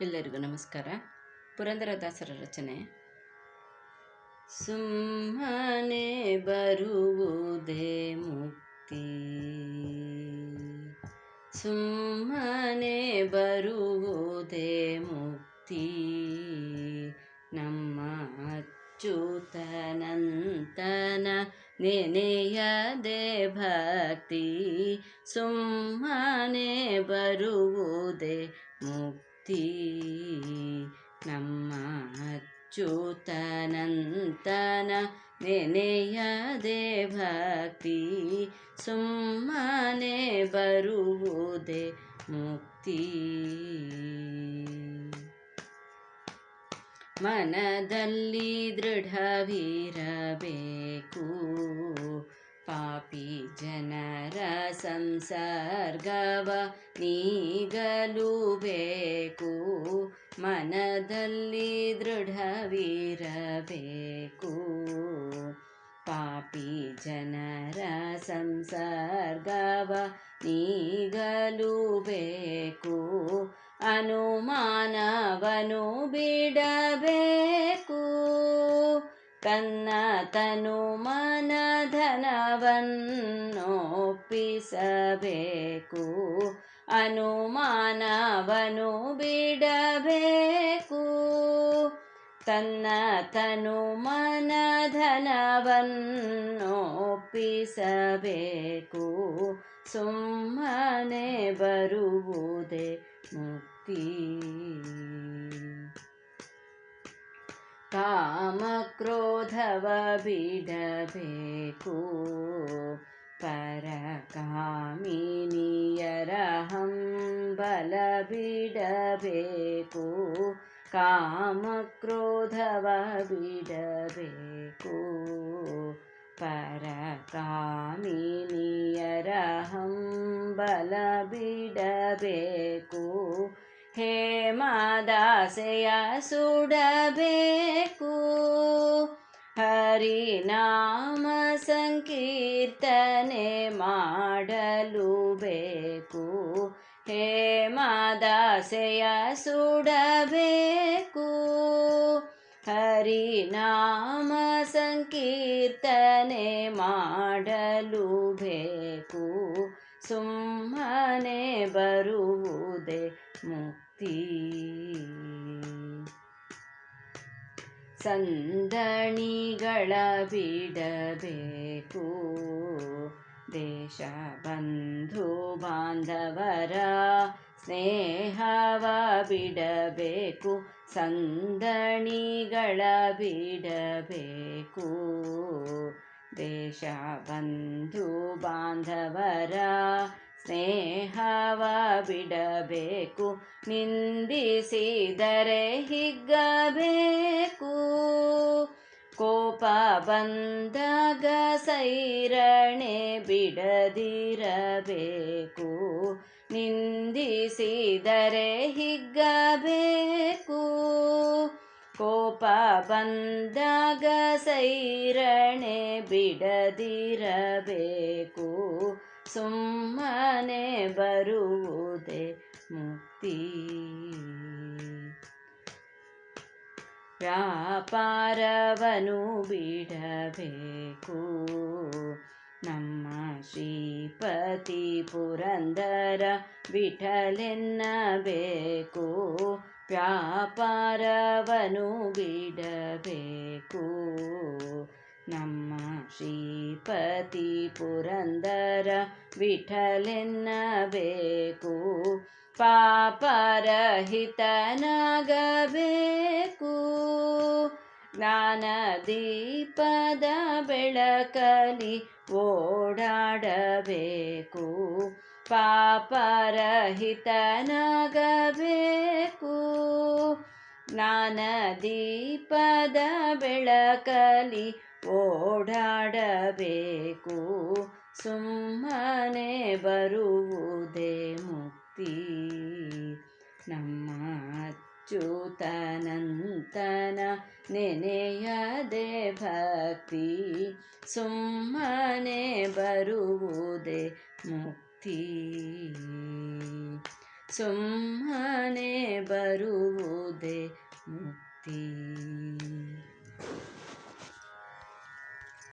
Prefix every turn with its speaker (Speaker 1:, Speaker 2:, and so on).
Speaker 1: ಎಲ್ಲರಿಗೂ ನಮಸ್ಕಾರ. ಪುರಂದರದಾಸರ ರಚನೆ. ಸುಮ್ಮನೆ ಬರುವುದೇ ಮುಕ್ತಿ. ಸುಮ್ಮನೆ ಬರುವುದೇ ಮುಕ್ತಿ. ನಮ್ಮ ಅಚ್ಯುತನಂತನ ನೆನೆಯದೆ ಭಕ್ತಿ ಸುಮ್ಮನೆ ಬರುವುದೇ ಮುಕ್ತಿ. ನಮ್ಮ ಅಚ್ಯುತನಂತನ ನೆನೆಯದೆ ಭಕ್ತಿ ಸುಮ್ಮನೆ ಬರುವುದೇ ಮುಕ್ತಿ. ಮನದಲ್ಲಿ ದೃಢವಿರಬೇಕು ಪಾಪಿ ಜನರ ಸಂಸರ್ಗವ ನೀಗಲು ಬೇಕು ಮನದಲ್ಲಿ ದೃಢವಿರಬೇಕು. ಪಾಪಿ ಜನರ ಸಂಸರ್ಗವ ನೀಗಲು ಬೇಕು ಅನುಮಾನವನು ಬಿಡಬೇಕು. ತನ್ನ ತನು ಮನಧನವನ್ನೊಪ್ಪಿಸಬೇಕು ಅನುಮಾನವನು ಬಿಡಬೇಕು. ತನ್ನ ತನು ಮನಧನವನ್ನೊಪ್ಪಿಸಬೇಕು ಸುಮ್ಮನೆ ಬರುವುದೇ ಮುಕ್ತಿ. कामक्रोध परकामिनियरहं पर कामिनियरहं परकामिनियरहं कामक्रोध ಹೇಮದಾಸೆಯ ಸುಡಬೇಕು. ಹರಿನಾಮ ಸಂಕೀರ್ತನೆ ಮಾಡಲು ಬೇಕು. ಹೇಮದಾಸೆಯ ಸುಡಬೇಕು. ಹರಿನಾಮ ಸಂಕೀರ್ತನೆ ಮಾಡಲು ಬೇಕು. ಸುಮ್ಮನೆ ಬರುವುದೇ ಮುಕ್ತಿ. ಸಂದಣಿಗಳ ಬಿಡಬೇಕು. ದೇಶ ಬಂಧು ಬಾಂಧವರ ಸ್ನೇಹವ ಬಿಡಬೇಕು. ಸಂದಣಿಗಳ ಬಿಡಬೇಕು. ದೇಶ ಬಂಧು ಬಾಂಧವರ ಸ್ನೇಹವ ಬಿಡಬೇಕು ನಿಂದಿಸಿದರೆ ಹಿಗ್ಗಬೇಕು. ಕೋಪ ಬಂದಾಗ ಸೈರಣೆ ಬಿಡದಿರಬೇಕು, ನಿಂದಿಸಿದರೆ ಹಿಗ್ಗಬೇಕು. ಕೋಪ ಬಂದಾಗ ಸೈರಣೆ ಬಿಡದಿರಬೇಕು. ಸುಮ್ಮನೆ ಬರುವುದೇ ಮುಕ್ತಿ. ವ್ಯಾಪಾರವನು ಬಿಡಬೇಕು. ನಮ್ಮ ಶ್ರೀಪತಿ ಪುರಂದರ ವಿಠಲೆನ್ನಬೇಕು. ವ್ಯಾಪಾರವನು ಬಿಡಬೇಕು. ನಮ್ಮ ಶ್ರೀಪತಿ ಪುರಂದರ ವಿಠಲೆನ್ನಬೇಕು. ಪಾಪರಹಿತನಾಗಬೇಕು. ಜ್ಞಾನ ದೀಪದ ಬೆಳಕಲಿ ಓಡಾಡಬೇಕು. ಪಾಪರಹಿತನಾಗಬೇಕು. ನಾನ ದೀಪದ ಬೆಳಕಲಿ ಓಡಾಡಬೇಕು. ಸುಮ್ಮನೆ ಬರುವುದೇ ಮುಕ್ತಿ. ನಮ್ಮ ಅಚ್ಯುತನಂತನ ನೆನೆಯದೆ ಭಕ್ತಿ. ಸುಮ್ಮನೆ ಬರುವುದೇ ಮುಕ್ತಿ. ಸುಮ್ಮನೆ ಬರುವುದೇ ಮುಕ್ತಿ.